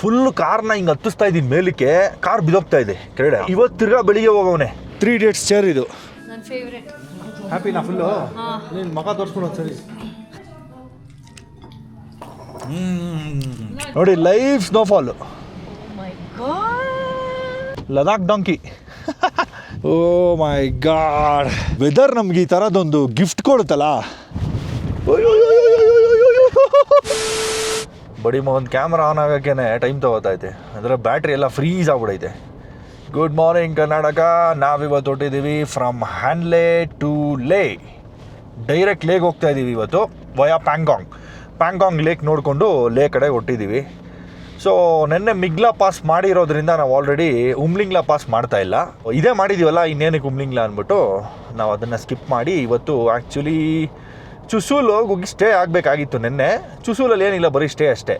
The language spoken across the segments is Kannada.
ಫುಲ್ ಕಾರ್ನ ಹಿಂಗೆ ಹತ್ತಿಸ್ತಾ ಇದ್ದೀನಿ ಮೇಲಕ್ಕೆ. ಕಾರ್ ಬಿದೋಗ್ತಾ ಇದೆ. ಕ್ರೀಡೆ ಇವತ್ತು ತಿರ್ಗಾ ಬೆಳಿಗ್ಗೆ ಹೋಗವನೆ. ತ್ರೀ ಡೇಟ್ಸ್ ಚೇರ್ ಇದು. ನನ್ನ ಫೇವ್ರೆಟ್ ಹ್ಯಾಪಿನಾ ಫುಲ್ಲು ನೀನು ಮಗ ಸರಿ. ನೋಡಿ life snowfall my God Ladakh donkey oh my God weather ನಮ್ಗೆ ಈ ಥರದೊಂದು ಗಿಫ್ಟ್ ಕೊಡುತ್ತಲ್ಲ? ಬಡಿ ಒಂದು ಕ್ಯಾಮ್ರಾ ಆನ್ ಆಗೋಕ್ಕೇನೆ ಟೈಮ್ ತಗೋತೈತೆ ಅಂದರೆ ಬ್ಯಾಟ್ರಿ ಎಲ್ಲ ಫ್ರೀಸ್ ಆಗ್ಬಿಡೈತೆ. Good morning Karnataka. ನಾವಿವತ್ತು ಹೊಟ್ಟಿದ್ದೀವಿ from Hanle to Leh direct ಲೇಗ್ ಹೋಗ್ತಾ ಇದ್ದೀವಿ ಇವತ್ತು ವಯಾ ಪ್ಯಾಂಗಾಂಗ್ ಪ್ಯಾಂಗಾಂಗ್ ಲೇಕ್ ನೋಡಿಕೊಂಡು ಲೇ ಕಡೆ ಹೊಟ್ಟಿದ್ದೀವಿ ಸೊ ನೆನ್ನೆ ಮಿಗ್ಲಾ ಪಾಸ್ ಮಾಡಿರೋದ್ರಿಂದ ನಾವು ಆಲ್ರೆಡಿ ಉಮ್ಲಿಂಗ್ಲಾ ಪಾಸ್ ಮಾಡ್ತಾ ಇಲ್ಲ. ಇದೇ ಮಾಡಿದ್ದೀವಲ್ಲ ಇನ್ನೇನಕ್ಕೆ ಉಮ್ಲಿಂಗ್ಲಾ ಅಂದ್ಬಿಟ್ಟು ನಾವು ಅದನ್ನು ಸ್ಕಿಪ್ ಮಾಡಿ ಇವತ್ತು ಆ್ಯಕ್ಚುಲಿ ಚುಸೂಲ್ ಹೋಗಿ ಸ್ಟೇ ಆಗಬೇಕಾಗಿತ್ತು ನಿನ್ನೆ. ಚುಸೂಲಲ್ಲಿ ಏನಿಲ್ಲ, ಬರೀ ಸ್ಟೇ ಅಷ್ಟೇ.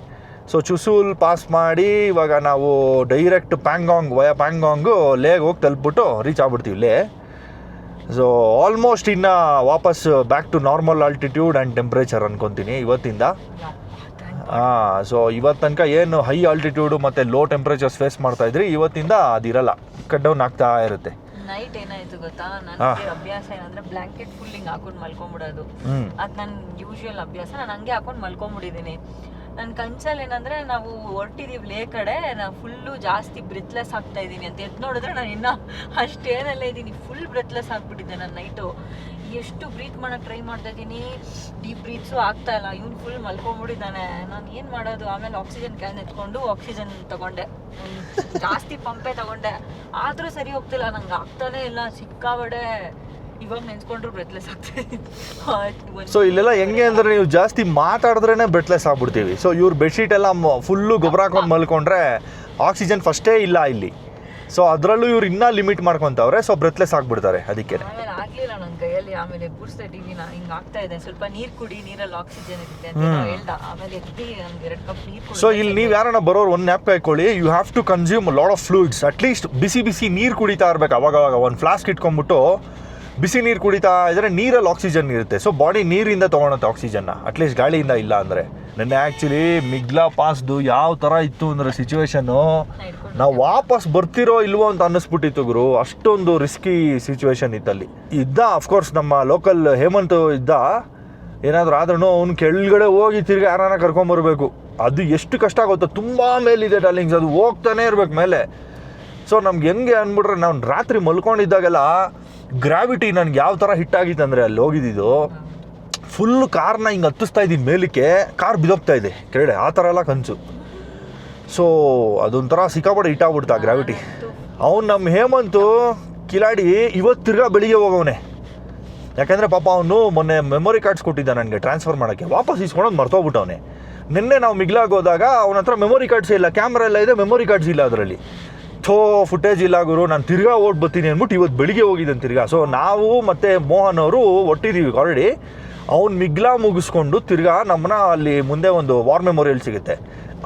ಸೊ ಚುಸೂಲ್ ಪಾಸ್ ಮಾಡಿ ಇವಾಗ ನಾವು ಡೈರೆಕ್ಟ್ ಪ್ಯಾಂಗಾಂಗ್ ವಯ ಪ್ಯಾಂಗಾಂಗು ಲೇಗ್ ಹೋಗಿ ತಲುಪ್ಬಿಟ್ಟು ರೀಚ್ ಆಗ್ಬಿಡ್ತೀವಿ ಲೇ ಸೊ ಆಲ್ಮೋಸ್ಟ್ ಇನ್ನು ವಾಪಸ್ back to normal altitude and temperature ಅನ್ಕೊತೀನಿ ಇವತ್ತಿಂದ. ಹಾಂ ಸೊ ಇವತ್ತು ತನಕ ಏನು ಹೈ ಆಲ್ಟಿಟ್ಯೂಡು ಮತ್ತು ಲೋ ಟೆಂಪ್ರೇಚರ್ಸ್ ಫೇಸ್ ಮಾಡ್ತಾಯಿದ್ರಿ ಇವತ್ತಿಂದ ಅದಿರಲ್ಲ. ಕಟ್ ಡೌನ್ ಆಗ್ತಾ ಇರುತ್ತೆ. ನೈಟ್ ಏನಾಯ್ತು ಗೊತ್ತಾ? ನನ್ಗೆ ಅಭ್ಯಾಸ ಏನಂದ್ರೆ ಬ್ಲಾಂಕೆಟ್ ಫುಲ್ ಹಿಂಗ್ ಹಾಕೊಂಡು ಮಲ್ಕೊಂಡ್ಬಿಡೋದು. ಅದ್ ನನ್ ಯೂಶುವಲ್ ಅಭ್ಯಾಸ. ನಾನು ಹಂಗೆ ಹಾಕೊಂಡು ಮಲ್ಕೊಂಡ್ಬಿಟ್ಟಿದೀನಿ ನನ್ನ ಕನ್ಸಲ್ಲಿ ಏನಂದ್ರೆ ನಾವು ಹೊರಟಿದೀವಿ ಲೇ ಕಡೆ ನಾವು ಫುಲ್ಲು ಜಾಸ್ತಿ ಬ್ರೆತ್ಲೆಸ್ ಆಗ್ತಾ ಇದ್ದೀನಿ ಅಂತ ಎದ್ದು ನೋಡಿದ್ರೆ ನಾನು ಇನ್ನ ಅಷ್ಟೇನಲ್ಲೇ ಇದ್ದೀನಿ ಫುಲ್ ಬ್ರೆತ್ಲೆಸ್ ಆಗ್ಬಿಟ್ಟಿದ್ದೆ ನಾನು ನೈಟು ಎಷ್ಟು ಬ್ರೀತ್ ಮಾಡಕ್ ಟ್ರೈ ಮಾಡ್ತಾ ಇದ್ದೀನಿ ಡೀಪ್ ಬ್ರೀತ್ಸು ಆಗ್ತಾ ಇಲ್ಲ, ಇವ್ನು ಫುಲ್ ಮಲ್ಕೊಂಡ್ಬಿಟ್ಟಿದ್ದಾನೆ ನಾನು ಏನು ಮಾಡೋದು? ಆಮೇಲೆ ಆಕ್ಸಿಜನ್ ಕ್ಯಾನ್ ಎತ್ಕೊಂಡು ಆಕ್ಸಿಜನ್ ತಗೊಂಡೆ. ಜಾಸ್ತಿ ಪಂಪೆ ತಗೊಂಡೆ. ಆದ್ರೂ ಸರಿ ಹೋಗ್ತಿಲ್ಲ, ನಂಗೆ ಆಗ್ತಾನೆ ಇಲ್ಲ ಸಿಕ್ಕಾಬಡೆ ಇವಾಗ ನೆನ್ಸ್ಕೊಂಡ್ರು ಬ್ರೆತ್ಲೆಸ್ ಸೊ ಇಲ್ಲೆಲ್ಲ ಹೆಂಗೆ ಅಂದ್ರೆ ನೀವು ಜಾಸ್ತಿ ಮಾತಾಡಿದ್ರೇನೆ ಬ್ರೆತ್ಲೆಸ್ ಆಗ್ಬಿಡ್ತೀವಿ. ಸೊ ಇವ್ರ ಬೆಡ್ಶೀಟ್ ಎಲ್ಲ ಫುಲ್ಲು ಗೊಬ್ಬರ ಹಾಕೊಂಡು ಮಲ್ಕೊಂಡ್ರೆ ಆಕ್ಸಿಜನ್ ಫಸ್ಟೇ ಇಲ್ಲ ಇಲ್ಲಿ. ಸೊ ಅದರಲ್ಲೂ ಇವ್ರು ಇನ್ನೂ ಲಿಮಿಟ್ ಮಾಡ್ಕೊಂತವ್ರೆ. ಸೊ ಬ್ರೆತ್ಲೆಸ್ ಆಗ್ಬಿಡ್ತಾರೆ ಅದಕ್ಕೆ ಆಮೇಲೆ ಆಗ್ಲಿಲ್ಲ ನನ್ನ ಕೈಯಲ್ಲಿ ಆಮೇಲೆ ಎಬ್ಬರಿಸ್ತಾ ಇದ್ದೀವಿ ನಾ ಹಿಂಗ್ ಆಗ್ತಾ ಇದೆ. ಸ್ವಲ್ಪ ನೀರ್ ಕುಡಿ ನೀರಲ್ಲಿ ಆಕ್ಸಿಜನ್ ಇರುತ್ತೆ ಅಂತ ಏನೋ ಹೇಳ್ದ. ಆಮೇಲೆ ಎದ್ದಿ ನನ್ಗೆ ಎರಡು ಕಪ್ ನೀರ್ ಸೊ ಇಲ್ಲಿ ನೀವು ಯಾರನ್ನ ಬರೋರು ಒಂದು ನ್ಯಾಪ್ ಹಾಕೊಳ್ಳಿ you have to consume lot of fluids at least ಬಿಸಿ ಬಿಸಿ ನೀರು ಕುಡಿತಾ ಇರ್ಬೇಕು ಅವಾಗ ಅವಾಗ ಒಂದು ಫ್ಲಾಸ್ಕ್ ಇಟ್ಕೊಂಡ್ಬಿಟ್ಟು ಬಿಸಿ ನೀರು ಕುಡಿತಾ ಇದ್ರೆ ನೀರಲ್ಲಿ ಆಕ್ಸಿಜನ್ ಇರುತ್ತೆ. ಸೊ ಬಾಡಿ ನೀರಿಂದ ತೊಗೊಳುತ್ತೆ ಆಕ್ಸಿಜನ್ನ ಅಟ್ಲೀಸ್ಟ್ ಗಾಳಿಯಿಂದ ಇಲ್ಲ ಅಂದರೆ. ನೆನ್ನೆ ಆ್ಯಕ್ಚುಲಿ ಮಿಗ್ಲಾ ಪಾಸ್ದು ಯಾವ ಥರ ಇತ್ತು ಅಂದರೆ ಸಿಚುವೇಶನ್ನು ನಾವು ವಾಪಸ್ ಬರ್ತಿರೋ ಇಲ್ವೋ ಅಂತ ಅನ್ನಿಸ್ಬಿಟ್ಟಿತ್ತು ಗುರು. ಅಷ್ಟೊಂದು ರಿಸ್ಕಿ ಸಿಚುವೇಶನ್ ಇತ್ತಲ್ಲಿ. ಇದ್ದ ಅಫ್ಕೋರ್ಸ್ ನಮ್ಮ ಲೋಕಲ್ ಹೇಮಂತ್ ಇದ್ದ. ಏನಾದರೂ ಆದ್ರೂ ಅವ್ನು ಕೆಳಗಡೆ ಹೋಗಿ ತಿರ್ಗಿ ಯಾರನ್ನ ಕರ್ಕೊಂಬರ್ಬೇಕು ಅದು ಎಷ್ಟು ಕಷ್ಟ ಆಗುತ್ತೋ. ತುಂಬ ಮೇಲಿದೆ ಡಾರ್ಲಿಂಗ್ಸ್ ಅದು ಹೋಗ್ತಾನೆ ಇರ್ಬೇಕು ಮೇಲೆ. ಸೊ ನಮ್ಗೆ ಹೆಂಗೆ ಅಂದ್ಬಿಟ್ರೆ ನಾವು ರಾತ್ರಿ ಮಲ್ಕೊಂಡಿದ್ದಾಗೆಲ್ಲ ಗ್ರಾವಿಟಿ ನನಗೆ ಯಾವ ಥರ ಹಿಟ್ ಆಗಿತ್ತು ಅಂದರೆ ಅಲ್ಲಿ ಹೋಗಿದ್ದು ಫುಲ್ ಕಾರ್ನ ಹಿಂಗೆ ಹತ್ತಿಸ್ತಾ ಇದ್ದೀನಿ ಮೇಲಕ್ಕೆ ಕಾರ್ ಬಿದೋಗ್ತಾ ಇದೆ, ಕೆಳಗಡೆ, ಆ ಥರ ಎಲ್ಲ ಕಂಚು. ಸೊ ಅದೊಂಥರ ಸಿಕ್ಕಾಪಟ್ಟೆ ಹಿಟ್ ಗ್ರಾವಿಟಿ ಅವ್ನು ನಮ್ಮ ಹೇಮಂತು ಕಿಲಾಡಿ ಇವತ್ತು ತಿರ್ಗಾ ಬೆಳಿಗ್ಗೆ ಹೋಗವನೆ. ಯಾಕೆಂದರೆ ಪಾಪ ಅವನು ಮೊನ್ನೆ ಮೆಮೊರಿ ಕಾರ್ಡ್ಸ್ ಕೊಟ್ಟಿದ್ದ ನನಗೆ ಟ್ರಾನ್ಸ್ಫರ್ ಮಾಡೋಕ್ಕೆ. ವಾಪಸ್ ಇಸ್ಕೊಳೋದು ಮರ್ತೋಗ್ಬಿಟ್ಟವನೆ. ನಿನ್ನೆ ನಾವು ಮಿಗ್ಲಾಗೋದಾಗ ಅವನ ಹತ್ರ ಮೆಮೊರಿ ಕಾರ್ಡ್ಸ್ ಇಲ್ಲ ಕ್ಯಾಮ್ರಾ ಎಲ್ಲ ಇದೆ ಮೆಮೊರಿ ಕಾರ್ಡ್ಸ್ ಇಲ್ಲ ಅದರಲ್ಲಿ. ಥೋ ಫುಟೇಜ್ ಇಲ್ಲ ಗುರು, ನಾನು ತಿರ್ಗಾ ಓಡ್ ಬರ್ತೀನಿ ಅಂದ್ಬಿಟ್ಟು ಇವತ್ತು ಬೆಳಿಗ್ಗೆ ಹೋಗಿದ್ದಾನೆ ತಿರ್ಗಾ. ಸೊ ನಾವು ಮತ್ತು ಮೋಹನ್ ಅವರು ಒಟ್ಟಿದ್ದೀವಿ ಆಲ್ರೆಡಿ ಅವ್ನು ಮಿಗ್ಲಾ ಮುಗಿಸ್ಕೊಂಡು ತಿರ್ಗಾ ನಮ್ಮನ್ನ ಅಲ್ಲಿ ಮುಂದೆ ಒಂದು ವಾರ್ ಮೆಮೋರಿಯಲ್ ಸಿಗುತ್ತೆ.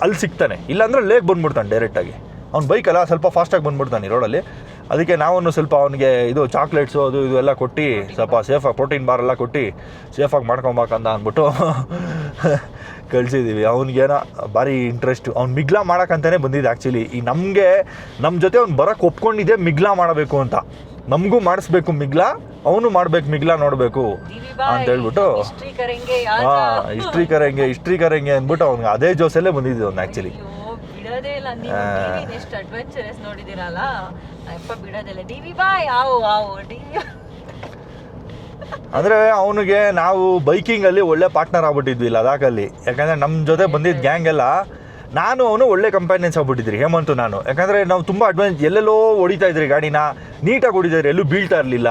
ಅಲ್ಲಿ ಸಿಗ್ತಾನೆ. ಇಲ್ಲಾಂದ್ರೆ ಲೇಕ್ ಬಂದ್ಬಿಡ್ತಾನೆ ಡೈರೆಕ್ಟಾಗಿ ಅವ್ನು ಬೈಕಲ್ಲ ಸ್ವಲ್ಪ ಫಾಸ್ಟಾಗಿ ಬಂದ್ಬಿಡ್ತಾನೆ ರೋಡಲ್ಲಿ ಅದಕ್ಕೆ ನಾವನ್ನು ಸ್ವಲ್ಪ ಅವನಿಗೆ ಇದು ಚಾಕ್ಲೇಟ್ಸು ಅದು ಇದು ಎಲ್ಲ ಕೊಟ್ಟು, ಸ್ವಲ್ಪ ಸೇಫಾಗಿ ಪ್ರೋಟೀನ್ ಬಾರ್ ಎಲ್ಲ ಕೊಟ್ಟು ಸೇಫಾಗಿ ಮಾಡ್ಕೊಬೇಕಂದ ಅಂದ್ಬಿಟ್ಟು. ಕಳಿಸಿದ್ದೀವಿ ಅವ್ನಿಗೇನೋ ಭಾರಿ ಇಂಟ್ರೆಸ್ಟು ಅವ್ನು ಮಿಗ್ಲಾ ಮಾಡೋಕ್ಕಂತಲೇ ಬಂದಿದ್ದೆ ಆ್ಯಕ್ಚುಲಿ ಈ ನಮಗೆ ನಮ್ಮ ಜೊತೆ ಅವ್ನು ಬರೋಕ್ಕೆ ಒಪ್ಕೊಂಡಿದ್ದೆ ಮಿಗ್ಲಾ ಮಾಡಬೇಕು ಅಂತ. ನಮಗೂ ಮಾಡಿಸ್ಬೇಕು ಮಿಗ್ಲಾ ಅವನು ಮಾಡ್ಬೇಕು ಮಿಗ್ಲಾ ನೋಡಬೇಕು ಅಂತ ಹೇಳ್ಬಿಟ್ಟು. ಹಾಂ ಹಿಸ್ಟ್ರಿ ಕರೆಂಗೆ ಹಿಸ್ಟ್ರಿ ಕರೆಂಗೆ ಅಂದ್ಬಿಟ್ಟು ಅವ್ನಿಗೆ ಅದೇ ಜೋಸಲ್ಲೇ ಬಂದಿದ್ದೆ ಅವ್ನು ಆ್ಯಕ್ಚುಲಿ ಬಿಡೋದೇ ಇಲ್ಲ. ನೀವು ಟಿವಿ ಎಷ್ಟು ಅಡ್ವೆಂಚರಸ್ ನೋಡಿದಿರಲ್ಲ ಅಪ್ಪ ಬಿಡೋದಿಲ್ಲ ಟಿವಿ ಬಾಯ್ ಆವು ಆವು ಟಿವಿ ಅಂದರೆ ಅವನಿಗೆ ನಾವು ಬೈಕಿಂಗಲ್ಲಿ ಒಳ್ಳೆ ಪಾರ್ಟ್ನರ್ ಆಗ್ಬಿಟ್ಟಿದ್ವಿ ಲದಾಖಲ್ಲಿ ಯಾಕಂದರೆ ನಮ್ಮ ಜೊತೆ ಬಂದಿದ್ದ ಗ್ಯಾಂಗ್ ಎಲ್ಲ, ನಾನು ಅವನು ಒಳ್ಳೆ ಕಂಪ್ಯಾನಿಯನ್ಸ್ ಆಗ್ಬಿಟ್ಟಿದ್ರಿ, ಹೇಮಂತು ನಾನು. ಯಾಕಂದರೆ ನಾವು ತುಂಬ ಅಡ್ವಾನ್ಸ್ ಎಲ್ಲೆಲ್ಲೋ ಹೊಡಿತಾ ಇದ್ರಿ ಗಾಡಿನ, ನೀಟಾಗಿ ಹೊಡಿತಾ ಇದ್ರಿ, ಎಲ್ಲೂ ಬೀಳ್ತಾ ಇರಲಿಲ್ಲ.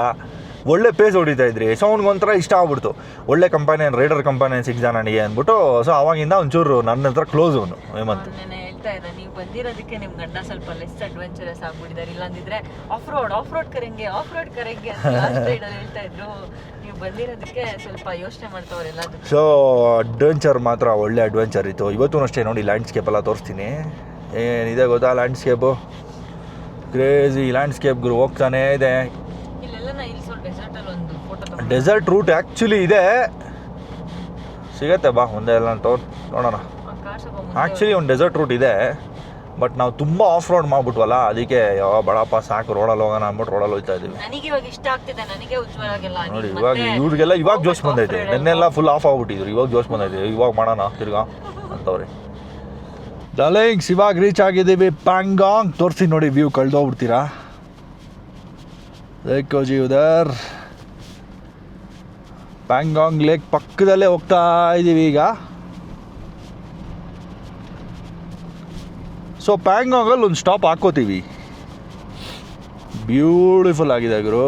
ಒಳ್ಳೆ ಪೇಸ್ ಹೊಡಿತಾ ಇದ್ರಿ. ಸೊ ಅವ್ನಿಗೊಂಥರ ಇಷ್ಟ ಆಗ್ಬಿಡ್ತು. ಒಳ್ಳೆ ಕಂಪಾನಿಯನ್ ರೈಡರ್ ಕಂಪಾನಿಯನ್ ಸಿಕ್ಕಿದ ನನಗೆ ಅಂದ್ಬಿಟ್ಟು ಸೊ ಅವಾಗಿಂದ ಒಂಚೂರು ನನ್ನ ಹತ್ರ ಕ್ಲೋಸ್ ಅವನು, ಹೇಮಂತ್. ನೆನೆ ಇಲ್ಲ ನೀವು ಬಂದಿರೋದಕ್ಕೆ ನಿಮ್ ಗಂಡ ಸ್ವಲ್ಪ ಲೆಸ್ ಅಡ್ವೆಂಚರಸ್ ಆಗ್ಬಿಟ್ಟಿದ್ದಾರೆ ಇಲ್ಲಾಂದಿದ್ರೆ ಆಫ್ ರೋಡ್ ಆಫ್ ರೋಡ್ ಕರೆಂಗೆ ಆಫ್ ರೋಡ್ ಕರೆಂಗೆ ಹೇಳ್ತಾ ಇದ್ರು. ನೀವು ಬಂದಿರೋದಕ್ಕೆ ಸ್ವಲ್ಪ ಯೋಚನೆ ಮಾಡ್ತಾವ್ರೆ ಎಲ್ಲದಕ್ಕೂ ಸೊ ಅಡ್ವೆಂಚರ್ ಮಾತ್ರ ಒಳ್ಳೆ ಅಡ್ವೆಂಚರ್ ಇತ್ತು. ಇವತ್ತು ಅಷ್ಟೇ ನೋಡಿ ಲ್ಯಾಂಡ್ಸ್ಕೇಪ್ ಎಲ್ಲ ತೋರಿಸ್ತೀನಿ. ಏನಿದೆ ಗೊತ್ತಾ ಲ್ಯಾಂಡ್ಸ್ಕೇಪು ಕ್ರೇಜಿ ಲ್ಯಾಂಡ್ಸ್ಕೇಪ್ ಗುರು ಹೋಗ್ತಾನೆ ಇದೆ. ಡೆಸರ್ಟ್ ರೂಟ್ ಆ್ಯಕ್ಚುಲಿ ಇದೆ. ಸಿಗತ್ತೆ ಬಾ ಒಂದೇ ಎಲ್ಲ ತೋರ್ ನೋಡೋಣ. ಮುಂದೆ ಆ್ಯಕ್ಚುಲಿ ಒಂದು ಡೆಸರ್ಟ್ ರೂಟ್ ಇದೆ ಬಟ್ ನಾವು ತುಂಬ ಆಫ್ ರೋಡ್ ಮಾಡ್ಬಿಟ್ವಲ್ಲ ಅದಕ್ಕೆ ಯಾವ ಬಡಪ್ಪ ಸಾಕು ರೋಡಲ್ಲಿ ಹೋಗೋಣ ಅಂದ್ಬಿಟ್ಟು ರೋಡಲ್ಲಿ ಹೋಯ್ತಾ ಇದೀವಿ. ನನಗೆ ಇವಾಗ ಇಷ್ಟ ಆಗ್ತಿದೆ ನನಗೆ ಉಜ್ವಲಾಗೆಲ್ಲ ನೋಡಿ ಇವಾಗ ಇವ್ರಿಗೆಲ್ಲ ಇವಾಗ ಜೋಶ್ ಬಂದೈತೆ. ನೆನ್ನೆಲ್ಲ ಫುಲ್ ಆಫ್ ಆಗ್ಬಿಟ್ಟಿದ್ರು ಇವಾಗ ಜೋಶ್ ಬಂದೈತೆ. ಇವಾಗ ಮಾಡೋಣ ತಿರ್ಗಾ ಅಂತವ್ರಿ. ಡಲೈಂಗ್ಸ್ ಇವಾಗ ರೀಚ್ ಆಗಿದ್ದೀವಿ ಪ್ಯಾಂಗಾಂಗ್ ತೋರಿಸಿ ನೋಡಿ ವ್ಯೂ ಕಳ್ದೋಗ್ಬಿಡ್ತೀರಾ? ಜಿ ಉದರ್ ಪ್ಯಾಂಗಾಂಗ್ ಲೇಕ್ ಪಕ್ಕದಲ್ಲೇ ಹೋಗ್ತಾ ಇದ್ದೀವಿ ಈಗ. ಸೊ ಪ್ಯಾಂಗಾಂಗಲ್ಲಿ ಒಂದು ಸ್ಟಾಪ್ ಹಾಕೋತೀವಿ ಬ್ಯೂಟಿಫುಲ್ ಆಗಿದೆ ಗುರು.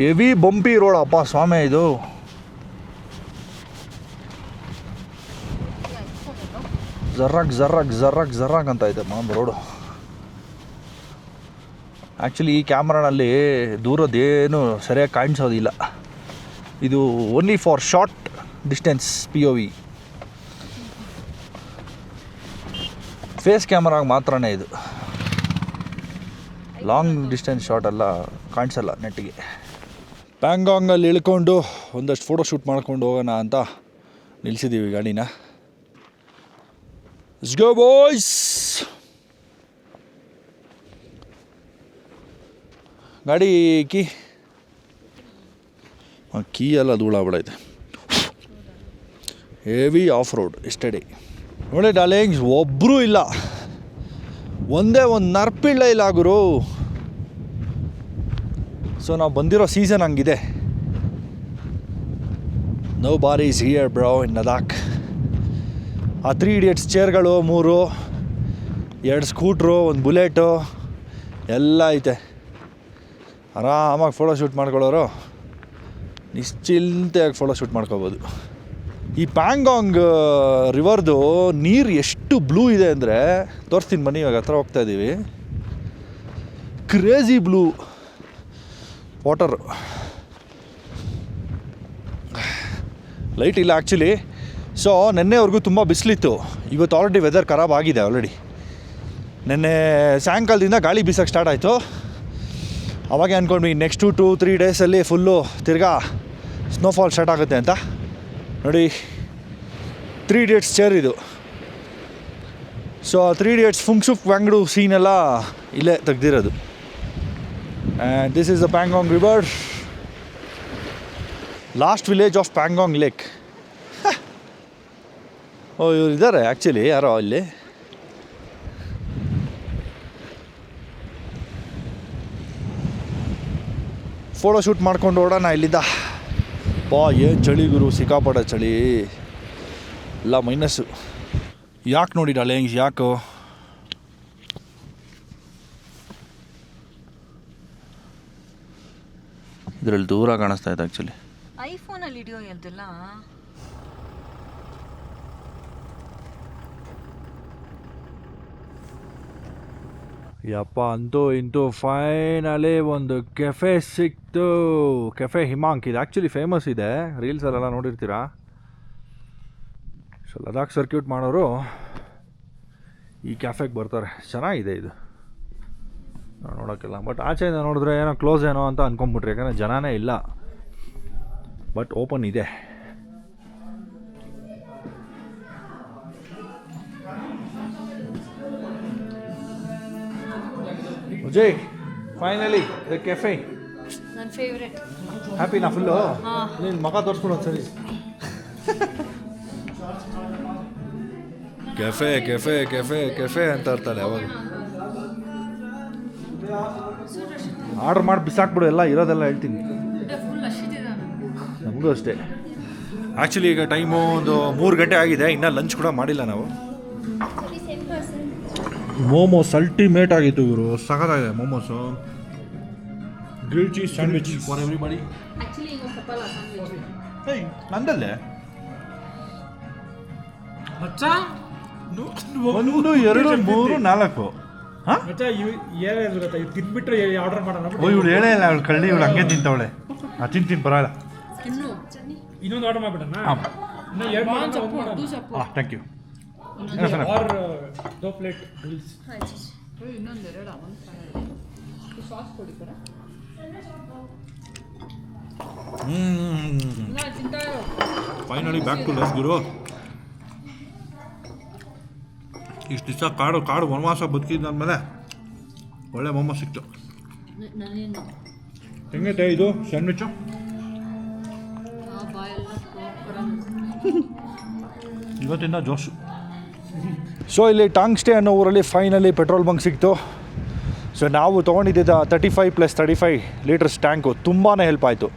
ಹೆವಿ ಬಂಪಿ ರೋಡ್ ಅಪ್ಪ ಸ್ವಾಮಿ ಇದು. ಝರ್ರಾಗ್ ಜರ್ರಾಗ್ ಝರ್ರಾಗ್ ಝರ್ರಾಗ್ ಅಂತ ಇದೆ ಮಾಮ್ ರೋಡು ಆ್ಯಕ್ಚುಲಿ ಈ ಕ್ಯಾಮ್ರಾನಲ್ಲಿ ದೂರದೇನು ಸರಿಯಾಗಿ ಕಾಣಿಸೋದಿಲ್ಲ. ಇದು only for short distance P O V face ಕ್ಯಾಮ್ರಾಗ ಮಾತ್ರನೇ ಇದು. ಲಾಂಗ್ ಡಿಸ್ಟೆನ್ಸ್ ಶಾಟ್ ಎಲ್ಲ ಕಾಣಿಸಲ್ಲ ನೆಟ್ಟಿಗೆ. ಪ್ಯಾಂಗಾಂಗಲ್ಲಿ ಇಳ್ಕೊಂಡು ಒಂದಷ್ಟು ಫೋಟೋ ಶೂಟ್ ಮಾಡ್ಕೊಂಡು ಹೋಗೋಣ ಅಂತ ನಿಲ್ಲಿಸಿದ್ದೀವಿ ಗಾಡಿನ. ಗೋ ಬಾಯ್ಸ್ ಗಾಡಿ ಕೀ? ಕೀ ಎಲ್ಲ ಧೂಳಾಗ್ಬಿಡೈತೆ. ಹೆವಿ ಆಫ್ ರೋಡ್ ಎಸ್ಟಡಿ ನೋಡಿ ಡಾರ್ಲಿಂಗ್ಸ್ ಒಬ್ಬರೂ ಇಲ್ಲ. ಒಂದೇ ಒಂದು ನರ್ಪಿಳ್ಳ ಇಲ್ಲ ಗುರು. ಸೊ ನಾವು ಬಂದಿರೋ ಸೀಸನ್ ಹಂಗಿದೆ. ನೋ ಬಾರಿ is here bro in Ladakh ಆ ತ್ರೀ ಇಡಿಯಟ್ಸ್ ಚೇರ್ಗಳು ಮೂರು, ಎರಡು ಸ್ಕೂಟ್ರು ಒಂದು ಬುಲೆಟು ಎಲ್ಲ ಐತೆ. ಆರಾಮಾಗಿ ಫೋಟೋ ಶೂಟ್ ಮಾಡ್ಕೊಳ್ಳೋರು. ನಿಶ್ಚಿಂತೆಯಾಗಿ ಫೋಟೋ ಶೂಟ್ ಮಾಡ್ಕೋಬೋದು. ಈ ಪ್ಯಾಂಗಾಂಗ್ ರಿವರ್ದು ನೀರು ಎಷ್ಟು ಬ್ಲೂ ಇದೆ ಅಂದರೆ, ತೋರಿಸ್ತೀನಿ ಬನ್ನಿ, ಇವಾಗ ಹತ್ರ ಹೋಗ್ತಾ ಇದ್ದೀವಿ ಕ್ರೇಜಿ ಬ್ಲೂ ವಾಟರ್ ಲೈಟ್ ಇಲ್ಲ ಆ್ಯಕ್ಚುಲಿ ಸೊ ನೆನ್ನೆವರೆಗೂ ತುಂಬ ಬಿಸಿಲಿತ್ತು. ಇವತ್ತು ಆಲ್ರೆಡಿ ವೆದರ್ ಖರಾಬ್ ಆಗಿದೆ ಆಲ್ರೆಡಿ ನೆನ್ನೆ ಸಾಯಂಕಾಲದಿಂದ ಗಾಳಿ ಬೀಸೋಕ್ಕೆ ಸ್ಟಾರ್ಟ್ ಆಯಿತು. ಅವಾಗೆ ಅಂದ್ಕೊಂಡ್ವಿ ನೆಕ್ಸ್ಟು ಟು ತ್ರೀ ಡೇಸಲ್ಲಿ ಫುಲ್ಲು ತಿರ್ಗಾ ಸ್ನೋಫಾಲ್ ಸ್ಟಾರ್ಟ್ ಆಗುತ್ತೆ ಅಂತ. ನೋಡಿ ತ್ರೀ ಡೇಟ್ಸ್ ಚೇರ್ ಇದು. ಸೊ ತ್ರೀ ಡೇಟ್ಸ್ ಫುಂಗ್ಸುಪ್ ವ್ಯಾಂಗ್ಡು ಸೀನೆಲ್ಲ ಇಲ್ಲೇ ತೆಗ್ದಿರೋದು. And this is the Pangong river last village of Pangong lake oh, ಇವ್ರು ಇದ್ದಾರೆ ಆ್ಯಕ್ಚುಲಿ ಯಾರೋ ಇಲ್ಲಿ. ಫೋಟೋ ಶೂಟ್ ಮಾಡ್ಕೊಂಡು ಓಡೋಣ ಇಲ್ಲಿಂದ. ಬಾ ಏನು ಚಳಿ ಗುರು? ಸಿಕ್ಕಾಪಟ್ಟೆ ಚಳಿ. ಎಲ್ಲ ಮೈನಸ್ಸು ಯಾಕೆ ನೋಡಿ ಹೆಂಗೆ ಯಾಕೋ? ಇದರಲ್ಲಿ ದೂರ ಕಾಣಿಸ್ತಾ ಇದೆ ಆ್ಯಕ್ಚುಲಿ ಐಫೋನಲ್ಲಿ ಹಿಡಿಯೋ ಎಲ್ದೆಲ್ಲ ಯಪ್ಪ ಅಂತೂ ಇಂತೂ ಫೈನಲಿ ಒಂದು ಕೆಫೆ ಸಿಕ್ತು. ಕೆಫೆ ಹಿಮಾಂಕ್ ಇದು. ಆ್ಯಕ್ಚುಲಿ ಫೇಮಸ್ ಇದೆ. ರೀಲ್ಸಲ್ಲೆಲ್ಲ ನೋಡಿರ್ತೀರಾ? ಸೊ ಲದಾಖ್ ಸರ್ಕ್ಯೂಟ್ ಮಾಡೋರು ಈ ಕ್ಯಾಫೆಗೆ ಬರ್ತಾರೆ. ಚೆನ್ನಾಗಿದೆ ಇದು. ನೋಡೋಕ್ಕೆಲ್ಲ. ಬಟ್ ಆಚೆಯಿಂದ ನೋಡಿದ್ರೆ ಏನೋ ಕ್ಲೋಸ್ ಏನೋ ಅಂತ ಅಂದ್ಕೊಂಬಿಟ್ರಿ ಯಾಕಂದರೆ ಜನನೇ ಇಲ್ಲ. ಬಟ್ ಓಪನ್ ಇದೆ. ವಿಜಯ್ ಫೈನಲಿ ದ ಕೆಫೆ ನನ್ನ ಫೇವ್ರೆಟ್ ಹ್ಯಾಪಿನಾ ಫುಲ್ಲು ನೀನು ಮಗ ತೋರಿಸ್ಬಿಡು ಸರಿ ಕೆಫೆ ಕೆಫೆ ಕೆಫೆ ಕೆಫೆ ಅಂತ ಇರ್ತಾಳೆ ಅವಾಗ. ಆರ್ಡರ್ ಮಾಡಿ ಬಿಸಾಕ್ಬಿಡು ಎಲ್ಲ ಇರೋದೆಲ್ಲ ಹೇಳ್ತೀನಿ. ನಮಗೂ ಅಷ್ಟೇ. ಆ್ಯಕ್ಚುಲಿ ಈಗ ಟೈಮು ಒಂದು ಮೂರು ಗಂಟೆ ಆಗಿದೆ ಇನ್ನೂ ಲಂಚ್ ಕೂಡ ಮಾಡಿಲ್ಲ ನಾವು. ಮೋಮೋಸ್ ಅಲ್ಟಿಮೇಟ್ ಆಗಿತ್ತು ಇವರು. ಸಖತ್ತಾಗಿದೆ momos. Grill cheese sandwich for everybody hey ನಂದಲ್ಲೇ? ಮಚ್ಚ? ಒಂದು ಎರಡು ಮೂರು ನಾಲ್ಕು. ಹಾಂ? ಏನಾದ್ರು ಗೊತ್ತಾ? ಇದು ತಿನ್ಬಿಟ್ರೆ ಆರ್ಡರ್ ಮಾಡೋಣ ಓ ಇವಳು ಹೇಳೇ ಇಲ್ಲ ಅವಳು ಕಳ್ಳಿ ಇವಳು ಹಂಗೆ ತಿಂತವಳೆ. ಆ ತಿಂತೀನಿ ಬರಲ್ಲ ಇನ್ನು ಇನ್ನೊಂದು ಆರ್ಡರ್ ಮಾಡ್ಬಿಡಣ? ಹಾಂ. ಹಾಂ ಥ್ಯಾಂಕ್ ಯು ಆರ್ ದೋ ಪ್ಲೇಟ್ ಇನ್ನೊಂದೆರಡು ಸಾಸ್ ಕೊಡಿ ಫೈನಲಿ ಬ್ಯಾಕ್ ಟು ಲೈಫ್ ಗುರು. ಇಷ್ಟು ದಿವಸ ಕಾಡು ಕಾಡು ವನವಾಸ ಬದುಕಿದ್ಮೇಲೆ ಒಳ್ಳೆ ಮೊಮ್ಮ ಸಿಕ್ತು. ಹೆಂಗೈತೆ ಇದು ಸ್ಯಾಂಡ್ವಿಚ್ಚು ಬಾಯೆಲ್ಲ ಇವತ್ತಿಂದ ಜೋಶು. ಸೊ ಇಲ್ಲಿ ಟಾಂಗ್ ಸ್ಟೇ ಅನ್ನೋ ಊರಲ್ಲಿ ಫೈನಲಿ ಪೆಟ್ರೋಲ್ ಬಂಕ್ ಸಿಕ್ತು. ಸೊ ನಾವು ತೊಗೊಂಡಿದ್ದ thirty five plus thirty five litres tank ತುಂಬಾ ಹೆಲ್ಪ್ ಆಯಿತು.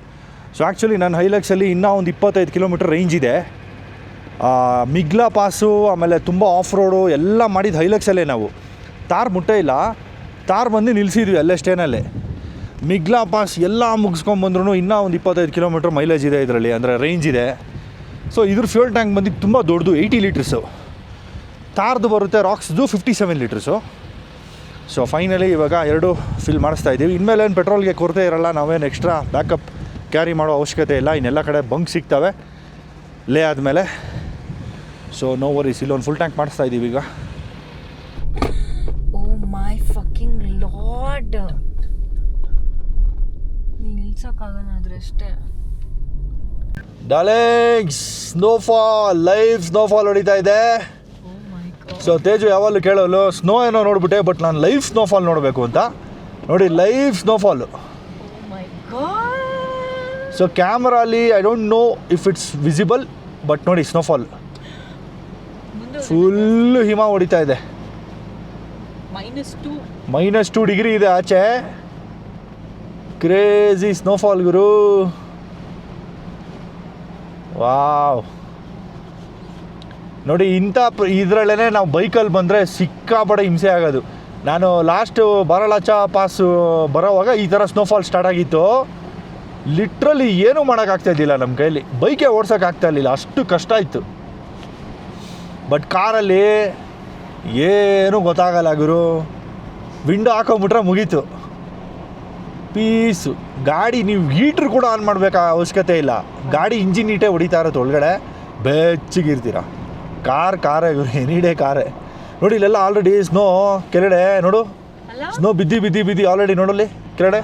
ಸೊ ಆ್ಯಕ್ಚುಲಿ ನನ್ನ ಹೈಲಕ್ಸಲ್ಲಿ ಇನ್ನೂ ಒಂದು ಇಪ್ಪತ್ತೈದು ಕಿಲೋಮೀಟರ್ ರೇಂಜ್ ಇದೆ. ಮಿಗ್ಲಾ ಪಾಸು ಆಮೇಲೆ ತುಂಬ ಆಫ್ ರೋಡು ಎಲ್ಲ ಮಾಡಿದ್ದು ಹೈಲಕ್ಸಲ್ಲೇ ನಾವು. ತಾರ್ ಮುಟ್ಟೇ ಇಲ್ಲ. ತಾರ್ ಬಂದು ನಿಲ್ಲಿಸಿದ್ವಿ ಅಲ್ಲೇ ಸ್ಟೇನಲ್ಲಿ ಮಿಗ್ಲಾ ಪಾಸ್ ಎಲ್ಲ ಮುಗಿಸ್ಕೊಂಬಂದ್ರೂ ಇನ್ನೂ ಒಂದು ಇಪ್ಪತ್ತೈದು ಕಿಲೋಮೀಟ್ರ್ ಮೈಲೇಜ್ ಇದೆ ಇದರಲ್ಲಿ, ಅಂದರೆ ರೇಂಜ್ ಇದೆ. ಸೊ ಇದ್ರ ಫ್ಯೂಲ್ ಟ್ಯಾಂಕ್ ಬಂದು ತುಂಬ ದೊಡ್ಡದು ಏಯ್ಟಿ ಲೀಟರ್ಸು ತಾರ್ದು ಬರುತ್ತೆ ರಾಕ್ಸ್ದು fifty seven litres so finally ಇವಾಗ ಎರಡು ಫಿಲ್ ಮಾಡಿಸ್ತಾ ಇದ್ದೀವಿ. ಇನ್ಮೇಲೆ ಏನು ಪೆಟ್ರೋಲ್ಗೆ ಕೊರತೆ ಇರಲ್ಲ ನಾವೇನು ಎಕ್ಸ್ಟ್ರಾ ಬ್ಯಾಕಪ್ ಕ್ಯಾರಿ ಮಾಡೋ ಅವಶ್ಯಕತೆ ಇಲ್ಲ. ಇನ್ನೆಲ್ಲ ಕಡೆ ಬಂಕ್ ಸಿಗ್ತವೆ. ಲೇ ಆದಮೇಲೆ. ಸೊ ನೋ ವರೀಸ್ ಇಲ್ಲೊಂದು ಫುಲ್ ಟ್ಯಾಂಕ್ ಮಾಡಿಸ್ತಾ ಇದ್ದೀವಿ ಈಗ. ಓ ಮೈ ಫಕಿಂಗ್ ಲಾರ್ಡ್ ನಿಲ್ಸೋಕ್ಕಾಗಲ್ಲ ಅದ್ರಷ್ಟೇ ಅಷ್ಟೇ. ಡಾಲೆಂಗ್ ಸ್ನೋಫಾಲ್ ಲೈವ್ ಸ್ನೋಫಾಲ್ ಹೊಡಿತಾ ಇದೆ. ಸೊ ತೇಜು, ಯಾವಾಗಲೂ ಕೇಳಲು ಸ್ನೋ ಏನೋ ನೋಡ್ಬಿಟ್ಟೆ ಬಟ್ ನಾನು ಲೈವ್ ಸ್ನೋಫಾಲ್ ನೋಡಬೇಕು ಅಂತ. ನೋಡಿ live snowfall so ಕ್ಯಾಮ್ರಾಲಿ I don't know if it's visible but ನೋಡಿ ಸ್ನೋಫಾಲ್ ಫಾಲ್ ಫುಲ್ಲು ಹಿಮ ಹೊಡಿತಾ ಇದೆ. ಮೈನಸ್ ಟು ಡಿಗ್ರಿ ಇದೆ ಆಚೆ. ಕ್ರೇಜಿ ಸ್ನೋಫಾಲ್ ಗುರು. ವಾವ್ ನೋಡಿ, ಇಂಥ ಇದರಲ್ಲೇ ನಾವು ಬೈಕಲ್ಲಿ ಬಂದರೆ ಸಿಕ್ಕಾಪಡೆ ಹಿಂಸೆ ಆಗೋದು. ನಾನು ಲಾಸ್ಟು ಬರಳಾಚ ಪಾಸು ಬರೋವಾಗ ಈ ಥರ ಸ್ನೋಫಾಲ್ ಸ್ಟಾರ್ಟ್ ಆಗಿತ್ತು. ಲಿಟ್ರಲಿ ಏನೂ ಮಾಡೋಕ್ಕಾಗ್ತಾ ಇದ್ದಿಲ್ಲ ನಮ್ಮ ಕೈಲಿ ಬೈಕೇ ಓಡ್ಸೋಕ್ಕಾಗ್ತಾ ಇರಲಿಲ್ಲ. ಅಷ್ಟು ಕಷ್ಟ ಇತ್ತು. ಬಟ್ ಕಾರಲ್ಲಿ ಏನೂ ಗೊತ್ತಾಗಲ್ಲ ಗುರು. ವಿಂಡೋ ಹಾಕೊಂಬಿಟ್ರೆ ಮುಗೀತು. ಪೀಸು. ಗಾಡಿ ನೀವು ಹೀಟ್ರ್ ಕೂಡ ಆನ್ ಮಾಡಬೇಕಾ ಅವಶ್ಯಕತೆ ಇಲ್ಲ. ಗಾಡಿ ಇಂಜಿನ್ ಹೀಟೇ ಹೊಡಿತಾ ಇರುತ್ತೆ ಒಳಗಡೆ. ಬೆಚ್ಚಗಿರ್ತೀರ ಕಾರ್ ಕಾರೇ ಎನಿ ಡೇ ಕಾರೇ ನೋಡಿ ಇಲ್ಲೆಲ್ಲ ಆಲ್ರೆಡಿ ಸ್ನೋ ಕೆಳಗಡೆ ನೋಡು. ಸ್ನೋ ಬಿದ್ದಿ ಬಿದ್ದಿ ಬಿದ್ದಿ ಆಲ್ರೆಡಿ ನೋಡಲ್ಲಿ ಕೆರೆಡೆ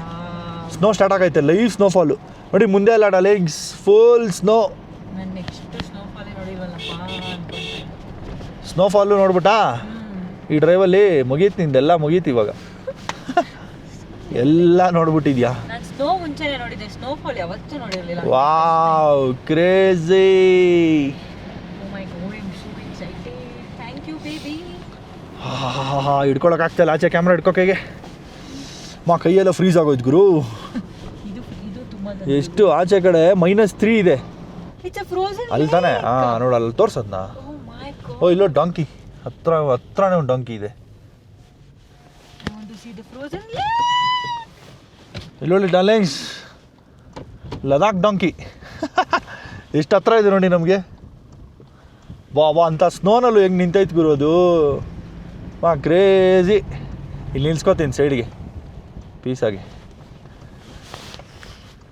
ಸ್ನೋ ಸ್ಟಾರ್ಟ್ ಆಗೈತೆ ಲೈವ್ ಸ್ನೋಫಾಲು ನೋಡಿ ಮುಂದೆ ಎಲ್ಲ darlings full snow snow fall ಸ್ನೋಫಾಲೇ ನೋಡ್ಬಿಟ್ಟಾ? ಈ ಡ್ರೈವಲ್ಲಿ ಮುಗೀತು ನಿಂದೆಲ್ಲ ಮುಗೀತು ಇವಾಗ. ಎಲ್ಲ ನೋಡ್ಬಿಟ್ಟಿದ್ಯಾ? ಸ್ನೋ ವಾವ್ ಕ್ರೇಜಿ ಹಿಡ್ಕೊಳಕ್ಕಾಗ್ತಾಯಿಲ್ಲ ಆಚೆ ಕ್ಯಾಮ್ರಾ ಹಿಡ್ಕೊಕೆಗೆ ಮಾ ಕೈಯೆಲ್ಲ ಫ್ರೀಸ್ ಆಗೋಯ್ತು ಗುರು. ಎಷ್ಟು ಆಚೆ ಕಡೆ ಮೈನಸ್ ತ್ರೀ ಇದೆ. ಅಲ್ಲಿ ತಾನೆ? ಹಾಂ ನೋಡು ಅಲ್ಲಿ ತೋರ್ಸದ್ನ? ಓ ಗಾಡ್ ಓ ಇಲ್ಲೋ ಡಾಂಕಿ ಹತ್ರ ಹತ್ರನೇ ಒಂದು ಡಾಂಕಿ ಇದೆ. ಇಲ್ಲೊಳ್ಳಿ ಡಾರ್ಲಿಂಗ್ಸ್ ಲದಾಖ್ ಡಾಂಕಿ ಎಷ್ಟು ಹತ್ರ ಇದೆ ನೋಡಿ ನಮಗೆ. ವಾ ವಾ ಅಂತ ಸ್ನೋನಲ್ಲೂ ಹೆಂಗೆ ನಿಂತೈತೆ ಗುರು ಅದು. ವಾ ಕ್ರೇಜಿ ಇಲ್ಲಿ ನಿಲ್ಸ್ಕೊತೀನಿ ಸೈಡ್ಗೆ ಪೀಸಾಗಿ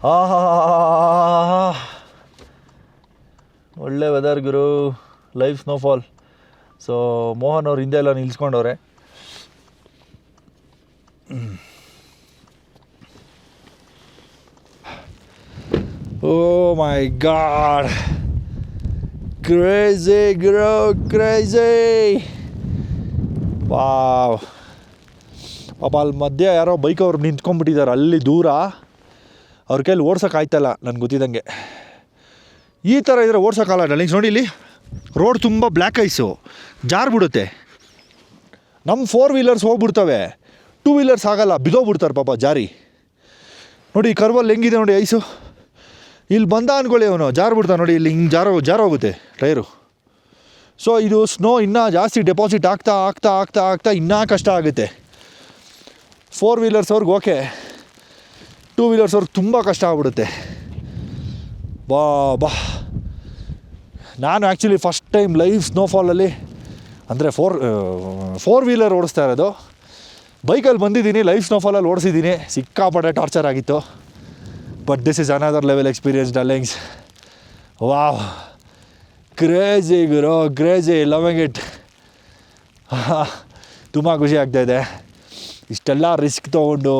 ಆಹಾ ಒಳ್ಳೆ ವೆದರ್ ಗುರು ಲೈವ್ ಸ್ನೋಫಾಲ್ ಸೊ ಮೋಹನ್ ಅವ್ರು ಹಿಂದೆ ಎಲ್ಲ ನಿಲ್ಸ್ಕೊಂಡವ್ರೆ ಓ my god crazy grow crazy ಪಾಪ ಅಲ್ಲಿ ಮಧ್ಯೆ ಯಾರೋ ಬೈಕ್ ಅವ್ರು ನಿಂತ್ಕೊಂಡ್ಬಿಟ್ಟಿದ್ದಾರೆ. ಅಲ್ಲಿ ದೂರ ಅವ್ರ ಕೈಲಿ ಆಯ್ತಲ್ಲ ನನಗೆ ಗೊತ್ತಿದ್ದಂಗೆ. ಈ ಥರ ಇದ್ರೆ ಓಡ್ಸೋಕ್ಕಲ್ಲ ಡಲಿಂಗ್ಸ್ ನೋಡಿ ಇಲ್ಲಿ. ರೋಡ್ ತುಂಬ ಬ್ಲ್ಯಾಕ್ ಐಸು. ಜಾರ್ ಬಿಡುತ್ತೆ. ನಮ್ಮ ಫೋರ್ ವೀಲರ್ಸ್ ಹೋಗ್ಬಿಡ್ತವೆ. ಟೂ ವೀಲರ್ಸ್ ಆಗಲ್ಲ. ಬಿದೋಗ್ಬಿಡ್ತಾರೆ ಪಾಪ ಜಾರಿ. ನೋಡಿ ಈ ಕರ್ವಲ್ಲಿ ಹೆಂಗಿದೆ ನೋಡಿ ಐಸು. ಇಲ್ಲಿ ಬಂದ ಅನ್ಕೊಳ್ಳಿ ಅವನು. ಜಾರು ಬಿಡ್ತಾನೆ ನೋಡಿ. ಇಲ್ಲಿ ಹಿಂಗೆ ಜಾರೋ ಜಾರೋಗುತ್ತೆ ಟೈರು. ಸೊ ಇದು ಸ್ನೋ ಇನ್ನೂ ಜಾಸ್ತಿ ಡೆಪಾಸಿಟ್ ಆಗ್ತಾ ಆಗ್ತಾ ಆಗ್ತಾ ಆಗ್ತಾ ಇನ್ನೂ ಕಷ್ಟ ಆಗುತ್ತೆ. ಫೋರ್ ವೀಲರ್ಸ್ ಅವ್ರಿಗೆ ಓಕೆ ಟೂ ವೀಲರ್ಸ್ ಅವ್ರಿಗೆ ತುಂಬ ಕಷ್ಟ ಆಗ್ಬಿಡುತ್ತೆ. ಬಾ ಬಾ. ನಾನು ಆ್ಯಕ್ಚುಲಿ ಫಸ್ಟ್ ಟೈಮ್ ಲೈವ್ ಸ್ನೋಫಾಲಲ್ಲಿ ಅಂದರೆ ಫೋರ್ ಫೋರ್ ವೀಲರ್ ಓಡಿಸ್ತಾ ಇರೋದು. ಬೈಕಲ್ಲಿ ಬಂದಿದ್ದೀನಿ ಲೈವ್ ಸ್ನೋಫಾಲಲ್ಲಿ ಓಡಿಸಿದ್ದೀನಿ. ಸಿಕ್ಕಾಪಟ್ಟೆ ಟಾರ್ಚರ್ ಆಗಿತ್ತು. But this is another level experience darlings wow crazy Guru crazy loving it ತುಂಬ ಖುಷಿ ಆಗ್ತಾಯಿದೆ ಇಷ್ಟೆಲ್ಲ ರಿಸ್ಕ್ ತೊಗೊಂಡು